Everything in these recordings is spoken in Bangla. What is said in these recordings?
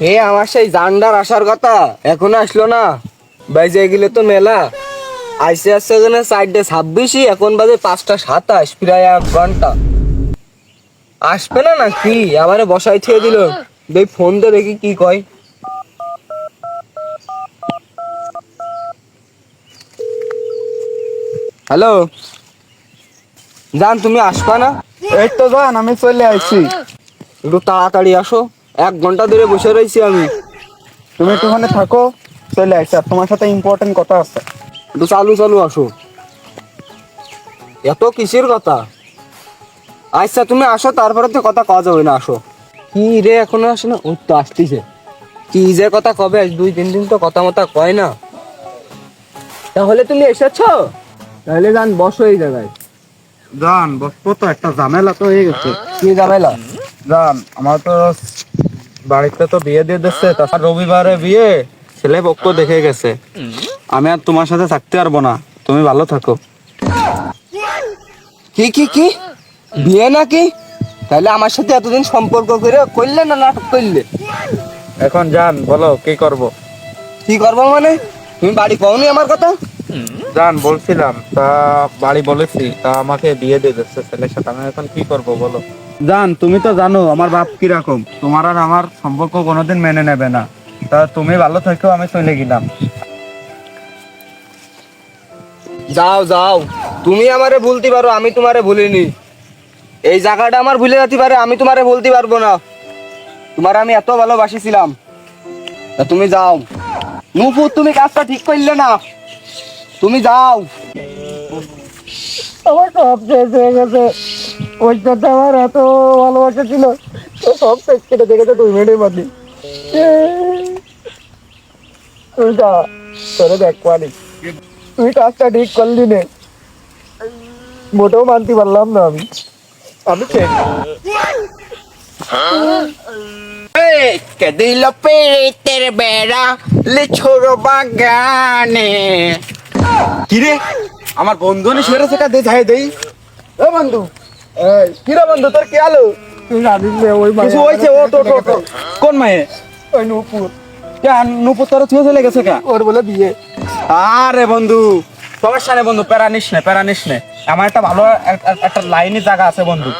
এ আমার সেই জান্ডার আসার কথা এখনও আসলো না। বাইজে গেলে তো মেলা। আইসে আসছে ওখানে চারটে ছাব্বিশই এখন বাজে পাঁচটা সাতাশ প্রায় এক ঘণ্টা। আসবে না না কি আমারে বসাই ছেড়ে দিল। দেখ ফোন তো দেখি কি কয়। হ্যালো? জান তুমি আসবা না? এই তো জান আমি চলে আসছি একটু তাড়াতাড়ি আসো। এক ঘণ্টা ধরে বসে রয়েছি আমি। তুমি একটুখানি থাকো চলে আসছি আর তোমার সাথে ইম্পর্টেন্ট কথা আছে। একটু চালু চালু আসো। এত কিসের কথা? আচ্ছা তুমি আসো তারপরে তো কথা কওয়া যাবে না আসো। কি রে এখনও আসে না? ওই তো আসতেছে। কি যে কথা কবে দুই তিন দিন তো কথা মতা কয় না। তাহলে তুমি এসেছ? তাহলে যান বসো এই জায়গায়। জান বসবো তো একটা ঝামেলা তো হয়ে গেছে। কি ঝামেলা? জান আমার তো বাড়িতে তো বিয়ে দিয়ে দিচ্ছে তাছাড়া রবিবারে বিয়ে ছেলে পক্ষ দেখে গেছে। আমি আর তোমার সাথে থাকতে পারব না তুমি ভালো থাকো। কি কি কি? বিয়ে নাকি? তাহলে আমার সাথে এতদিন সম্পর্ক করে করলে না নাটক করলে? এখন জান বলো কি করব? কি করব মানে? তুমি বাড়ি পাওনি আমার কথা? জান বলছিলাম তা বাড়ি বলেছি তা আমাকে বিয়ে দিয়ে দিচ্ছে ছেলের সাথে। আমি এখন কি করব বলো? জান তুমি তো জানো আমার বাপ কীরকম? তোমার আর আমার সম্পর্ক কোনোদিন মেনে নেবে না। তা তুমি ভালো থেকো আমি চলে গেলাম। যাও যাও। তুমি আমারে ভুলতে পারো আমি তোমারে ভুলিনি। এই জায়গাটা আমার ভুলে যেতে পারে আমি তোমারে বলতে পারব না। তোমার আমি এত ভালোবাসিছিলাম। তা তুমি যাও। নুপুর তুমি কাজটা ঠিক করলে না। তুমি যাও। আমার সব শেষ হয়ে গেছে। ওই সাথে আমার এত ভালোবাসা ছিল। তো সব শেষ কেটে দেখেছে দুই মিনিটের মধ্যে তুই যা তোরে দেখ পারি তুই কাজটা ঠিক করলি নে। মোটেও মানতে পারলাম না আমি। আমি কিরে? আমার বন্ধু নি শুয়ে সেটা দে যাই দেই ও বন্ধু কিরে বন্ধু তোর কি আলো? না কিছু হইছে ও তো কোন মায়ে? ওই নুপুর। কে নুপুর তোর ছুঁয়ে চলে গেছে কা? ওর বলে বিয়ে। আরে বন্ধু সমস্যা নেই বন্ধু প্যারা নিস নে প্যারা নিস নে। আমার একটা ভালো এক- এক- একটা লাইনে জায়গা আছে বন্ধু।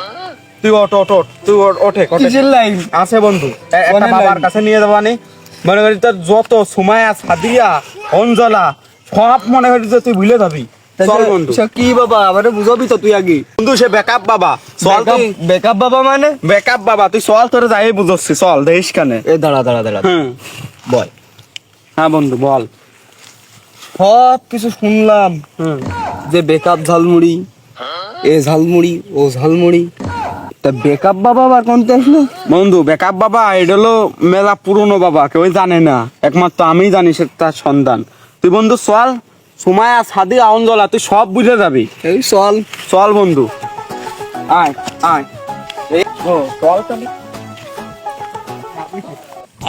তুই ওঠ ওঠ ওঠ তুই ওঠ, কিসের লাইন আছে বন্ধু। একটা বাবার কাছে নিয়ে যাবানি মনে করি তোর যত সুমায়া সাদিয়া অঞ্জলা সব মনে করি তুই ভুলে যাবি। কি বাবা? আমারে বুঝাবি তো তুই আগে। বন্ধু সে ব্যাকআপ বাবা। চল তুই বাবা মানে? ব্যাকআপ বাবা। তুই চল তোরে যাই বুঝছি চল দেখিস কানে এ দাঁড়া দাঁড়া দাঁড়া। হুম। বল। হ্যাঁ বন্ধু বল। সব কিছু শুনলাম। যে বেকআপ ঝালমুড়ি এ ঝালমুড়ি ও ঝালমুড়ি। তা বেকআপ বাবা আবার কোনতে আসলো? বন্ধু বেকআপ বাবা এটা হলো মেলা পুরনো বাবা কেউ জানে না। একমাত্র আমি জানি সে তার সন্তান। তুই বন্ধু চল। সুমায়া সাদি তুই সব বুঝে যাবি। এই চল। চল বন্ধু। আয় আয়। এই চল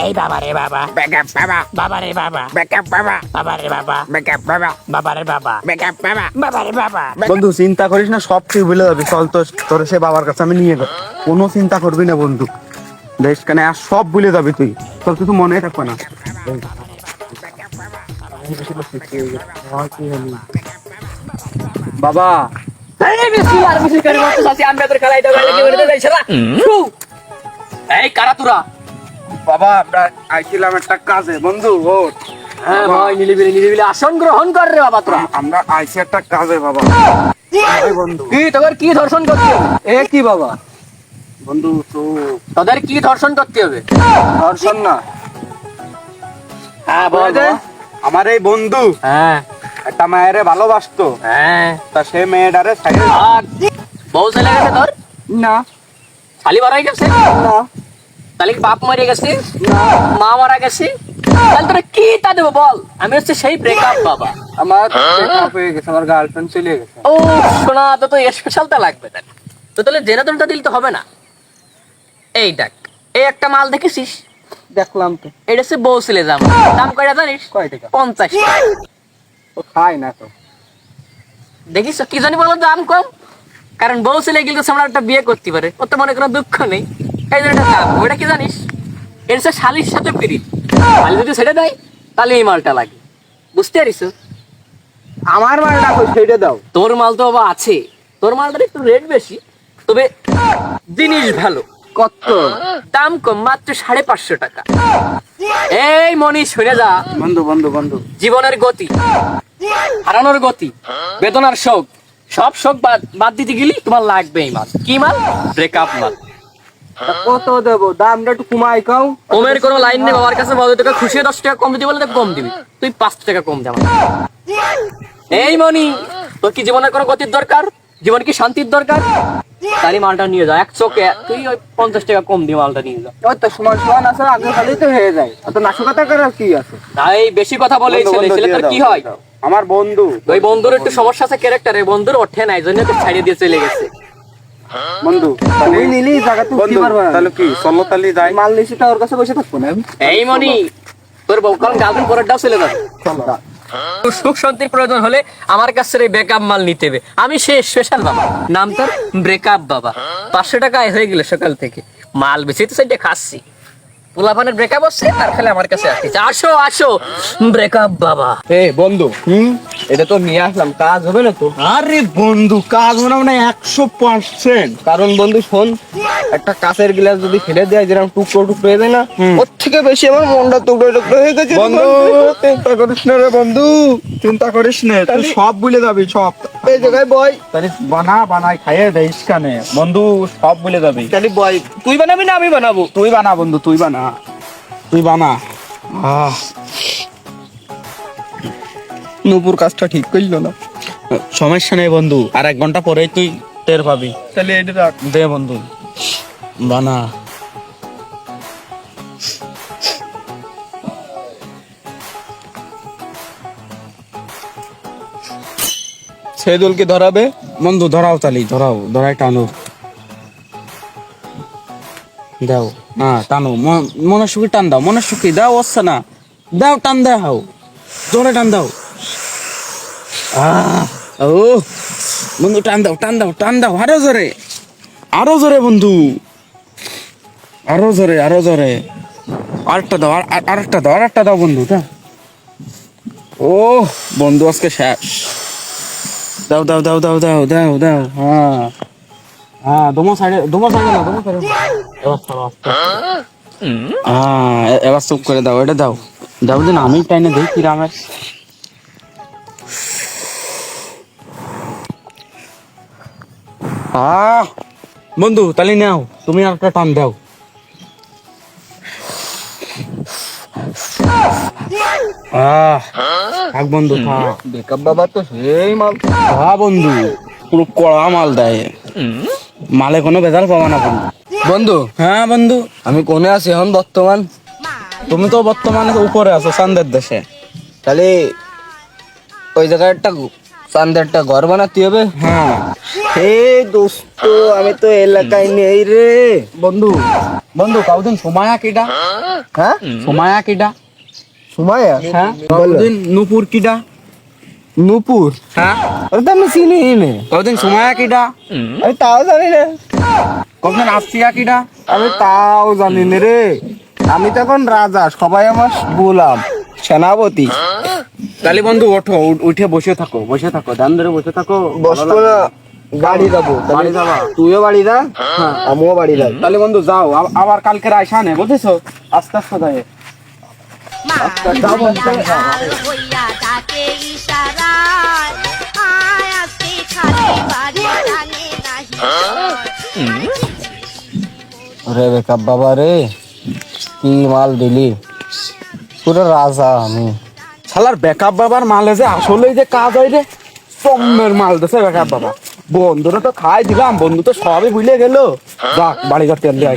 এই বাবা রে বাবা। ব্যাকআপ বাবা। বাবা রে বাবা। ব্যাকআপ বাবা। বাবা রে বাবা। ব্যাকআপ বাবা। বাবা রে বাবা। ব্যাকআপ বাবা। বাবা রে বাবা। বন্ধু চিন্তা করিস না সব তুই ভুলে যাবি। চল তো তোর সে বাবার কাছে আমি নিয়ে যাব। কোনো চিন্তা করবি না বন্ধু। দেশ কানে আর সব ভুলে যাবি তুই। তোর কিছু মনে থাকবে না। বাবা। এই কারা তোরা? বাবা আমরা আইছিলাম একটা কাজে বন্ধু ওর হ্যাঁ ভাই নিলিবিলি নিলিবিলি আসন গ্রহণ কর রে বাবা তোরা। আমরা আইছি একটা কাজে বাবা। বন্ধু। কি তোদের কি ধর্ষণ করতে হবে? এ কি বাবা? বন্ধু তো তোদের কি ধর্ষণ করতে হবে? ধর্ষণ না। হ্যাঁ বল। আমার এই বন্ধু। হ্যাঁ। একটা মায়েরে ভালোবাসতো। হ্যাঁ। তা সে মেয়েটারে বউ চলে গেছে তোর? না। শালি মারা গেছে? না। তাহলে কি বাপ মরে গেছে? মা মারা গেছে? তাহলে তোরা কি তা দেবো বল? আমি হচ্ছে সেই ব্রেকআপ বাবা। আমার হয়ে গেছে আমার গার্লফ্রেন্ড চলে গেছে। ও শোনা তো তো স্পেশালটা লাগবে তাহলে তো তাহলে জেনারেলটা দিলে তো হবে না। এই দেখ এই একটা মাল দেখেছিস দেখলাম তো। এটা হচ্ছে বউ ছেলে জামা দাম কয়টা জানিস? কয় টাকা? পঞ্চাশ। ও খায় না তো। দেখিস কি জানি বলো দাম কম? কারণ বউ ছেলে গেলে তো আমরা একটা বিয়ে করতে পারে। ওর তো মনে কোনো দুঃখ নেই। এই জন্য এটা দাম। ওটা কি জানিস? এর হচ্ছে শালির সাথে পিরিত। শালি যদি ছেড়ে দেয় তাহলে এই মালটা লাগে। বুঝতে পারিস? আমার মালটা সেইটা দাও। তোর মাল তো বাবা আছে। তোর মালটার একটু রেট বেশি তবে জিনিস ভালো। কত? দাম কম মাত্র সাড়ে পাঁচশো টাকা। এই মনি শুনে যা। বন্ধু বন্ধু বন্ধু। জীবনের গতি হারানোর গতি বেদনার শোক সব শোক বাদ দিতে গেলি তোমার লাগবে এই মাল। কি মাল? ব্রেকআপ মাল। কত দেবো? দামটা একটু কমাই কাও। কমের কোনো লাইন নেই বাবার কাছে বাবা তোকে খুশি দশ টাকা কম দিতে বলে কম দিবি। তুই পাঁচ টাকা কম দেওয়া এই মনি তোর কি জীবনের কোনো গতির দরকার? জীবন কি শান্তির দরকার? তারই মালটা নিয়ে যা এক চোখে তুই ওই পঞ্চাশ টাকা কম দিয়ে মালটা নিয়ে যা। ওই তো সমান সমান আছে আগে খালি তো হয়ে যায়। অত নাশকতা করে কি আছে? তাই বেশি কথা বলে ছেলে ছেলে তার কি হয়? আমার বন্ধু। ওই বন্ধুর একটু সমস্যা আছে ক্যারেক্টারে বন্ধুর ওঠে নাই জন্য তো ছাড়িয়ে দিয়ে চলে গেছে। বন্ধু তুই নিলি জায়গা তুই পারবা তাহলে কি চলো তাহলে যাই। মাল নিছি তা ওর কাছে বসে থাকব না। আমি। এই মনি তোর বউ কারণ গার্লফ্রেন্ড পরেরটাও চলে যাবে? সুখ শান্তির প্রয়োজন হলে আমার কাছে এই ব্রেকআপ মাল নিতে হবে। আমি সে স্পেশাল বাবা। নাম তার ব্রেকআপ বাবা। পাঁচশো টাকা আয় হয়ে গেল সকাল থেকে। মাল বেশি তো সেটা খাচ্ছি। ব্রেকআপ হচ্ছে, তার আমার কাছে আসো আসো। ব্রেকআপ বাবা। এ বন্ধু। হুম? এটা তো নিয়ে আসলাম কাজ হবে না তো? আরে বন্ধু কাজ মনে মানে একশো পার্সেন্ট কারণ বন্ধু শোন একটা কাঁচের গ্লাস যদি ফেলে দেয় যেরকম টুকরো টুকরো হয়ে যায় না ওর থেকে বেশি আমার মনটা টুকরো টুকরো হয়ে গেছে বন্ধু চিন্তা করিস না রে বন্ধু চিন্তা করিস না তুই সব ভুলে যাবি সব। এই জায়গায় বয়। তাহলে বানা বানাই খাইয়ে দেইস কানে বন্ধু সব ভুলে যাবি। তাহলে বয় তুই বানাবি না আমি বানাবো? তুই বানা বন্ধু তুই বানা। তুই বানা। আহ। নূপুর কাজটা ঠিক করল না। সমস্যা নেই বন্ধু আর এক ঘণ্টা পরেই তুই টের পাবি। তাহলে এটা রাখ। দে বন্ধু। বানা। সেদুলকে ধরাবে? বন্ধু ধরাও তালি ধরাও ধরাই টানো। দাও হ্যাঁ টানো। মনের সুখী টান দাও মনের সুখী দাও হচ্ছে না দাও টান দাও জোরে টান দাও। ও বন্ধু টান দাও টান দাও টান দাও আরও জোরে। আরও জোরে বন্ধু। আরও জোরে আরও জোরে। আরেকটা দাও আর- আর- আরেকটা দাও আরেকটা দাও বন্ধু দাও। ও বন্ধু আজকে শেষ। দাও দাও দাও দাও দাও দাও দাও হ্যাঁ। হ্যাঁ দোমো সাইডে দোমো সাইডে না দোমো সাইডে এবার আস্তে। হ্যাঁ এবার চুপ করে দাও এটা দাও। দাও দিন আমি টাইনে কি রামের। আহ! বন্ধু তাহলে নাও। তুমি আর একটা টান দাও। আহ! বন্ধু থাক। বেকআপ বাবা তো সেই মাল। হ্যাঁ বন্ধু। পুরো কড়া মাল দেয়। মালে কোনো বেজাল পাবা না বন্ধু। বন্ধু? হ্যাঁ বন্ধু। আমি কোনে আছি এখন বর্তমান? তুমি তো বর্তমানে উপরে আছো চান্দের দেশে। তাহলে ওই জায়গায় একটা চান্দের একটা ঘর বানাতে হবে। হ্যাঁ। হে দোস্ত আমি তো এলাকায় নেই রে। বন্ধু বন্ধু কাউদিন সময়া কিডা? হ্যাঁ? সময়া কিডা? সুমাইয়া হ্যাঁ? কাউদিন নুপুর কিডা? নূপুর? হ্যাঁ। ওটা তো আমি চিনি নে। কাউদিন সময়া কিডা? আমি তাও জানি না। কখন আসিয়া কিডা? আমি তাও জানি না রে। আমি তখন রাজা সবাই আমার গোলাম সেনাপতি। তাহলে বন্ধু ওঠো উঠে বসে থাকো বসে থাকো ধান ধরে বসে থাকো। বসবো না বাড়ি যাব। বাড়ি যাবা? তুইও বাড়ি যা। হ্যাঁ। আমিও বাড়ি যাই। তাহলে বন্ধু যাও আবার কালকে আইসা নে বুঝেছ? আস্তে আস্তে যায় টানে নাহি রে বেকাব বাবা রে কি মাল দিলি। পুরো রাজা আমি। শালার ব্যাকআপ বাবার মালে যে আসলেই যে কাজ হয় রে। চম্মের মাল দেছে ব্যাকআপ বাবা। বন্ধুরা তো খাই দিলাম, বন্ধু তো সবই ভুলে গেল। বাড়ি ঘর তেল দিয়ে।